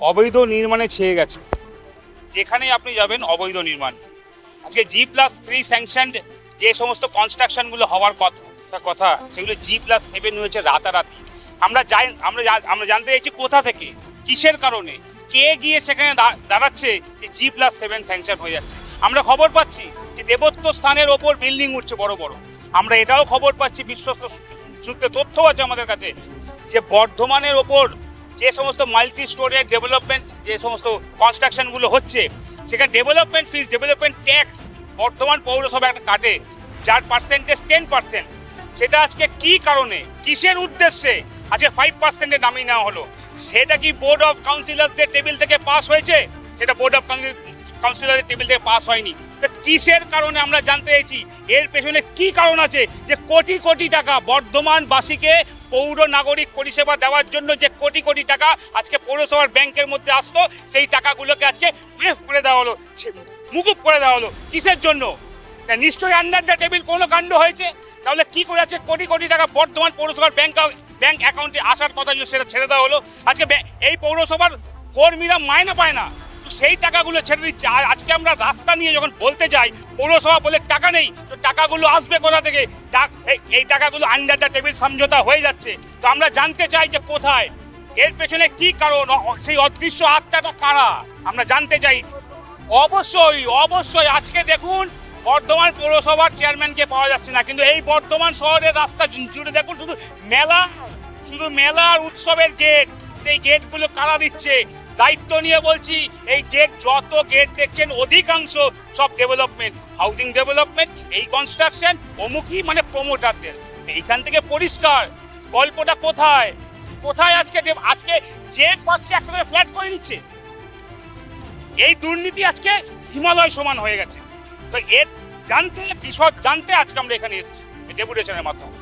অবৈধ নির্মাণে ছেয়ে গেছে। যেখানেই আপনি যাবেন, অবৈধ নির্মাণ। আজকে জি প্লাস থ্রি স্যাংশন যে সমস্ত কনস্ট্রাকশনগুলো হওয়ার কথা কথা, সেগুলো জি প্লাস সেভেন হয়েছে রাতারাতি। আমরা যাই, আমরা আমরা জানতে চাইছি কোথা থেকে, কিসের কারণে, কে গিয়ে সেখানে দাঁড়াচ্ছে যে জি প্লাস সেভেন স্যাংশন হয়ে যাচ্ছে। আমরা খবর পাচ্ছি যে দেবত্ব স্থানের ওপর বিল্ডিং উঠছে বড় বড়। আমরা এটাও খবর পাচ্ছি, বিশ্বস্ত সূত্রে তথ্য আছে আমাদের কাছে, যে বর্ধমানের ওপর যে সমস্ত মাল্টি স্টোরের ডেভেলপমেন্ট যে সমস্ত কনস্ট্রাকশনগুলো হচ্ছে, সেখানে development fees development tax Bardhaman পৌরসভা একটা কাটে, যার পার্সেন্টেজ টেন পার্সেন্ট সেটা আজকে কি কারণে, কিসের উদ্দেশ্যে আজকে ফাইভ পার্সেন্টে নামিয়ে নেওয়া হলো? সেটা কি বোর্ড অফ কাউন্সিলরদের টেবিল থেকে পাস হয়েছে? সেটা বোর্ড অফ কাউন্সিলরের টেবিল থেকে পাস হয়নি। কিসের কারণে আমরা জানতে চাইছি, এর পেছনে কি কারণ আছে যে কোটি কোটি টাকা বর্ধমানবাসীকে পৌর নাগরিক পরিষেবা দেওয়ার জন্য যে কোটি কোটি টাকা আজকে পৌরসভার ব্যাংকের মধ্যে আসতো সেই টাকাগুলোকে আজকে মাফ করে দেওয়া হলো। মুকুব করে দেওয়া হলো। কিসের জন্য? নিশ্চয়ই আন্ডার দ্য টেবিল কোনো কাণ্ড হয়েছে? তাহলে কি করে আছে কোটি কোটি টাকা বর্ধমান পৌরসভার ব্যাংক ব্যাংক অ্যাকাউন্টে আসার কথা সেটা ছেড়ে দেওয়া হলো? আজকে এই পৌরসভার কর্মীরা মাইনে পায় না। তো সেই টাকাগুলো ছেড়ে দিচ্ছে। আর আজকে আমরা রাস্তা নিয়ে যখন বলতে যাই, পৌরসভা বলে টাকা নেই, তো টাকাগুলো আসবে কোথা থেকে? এই- টাকাগুলো আন্ডার দ্য টেবিল সমঝোতা হয়ে যাচ্ছে। তো আমরা জানতে চাই যে কোথায়? এর পেছনে কি কারণ? সেই অদৃশ্য আত্মাটা কারা? আমরা জানতে চাই। অবশ্যই অবশ্যই আজকে দেখুন, বর্ধমান পৌরসভার চেয়ারম্যানকে পাওয়া যাচ্ছে না। কিন্তু এই বর্ধমান শহরের রাস্তা জুড়ে দেখুন, শুধু মেলা, শুধু মেলার উৎসবের গেট সেই গেটগুলো কারা দিচ্ছে? দায়িত্ব নিয়ে বলছি, এই গেট যত গেট দেখছেন, অধিকাংশ সব ডেভেলপমেন্ট হাউজিং ডেভেলপমেন্ট এই কনস্ট্রাকশন অমুকই মানে প্রমোটারদের এইখান থেকে পরিষ্কার, গল্পটা কোথায়? কোথায় আজকে আজকে যে পাচ্ছে একেবারে ফ্ল্যাট করে নিচ্ছে। এই দুর্নীতি আজকে হিমালয় সমান হয়ে গেছে। তো এর জানতে, বিশদ জানতে আজকে আমরা এখানে ডেপুটেশনের মাধ্যমে।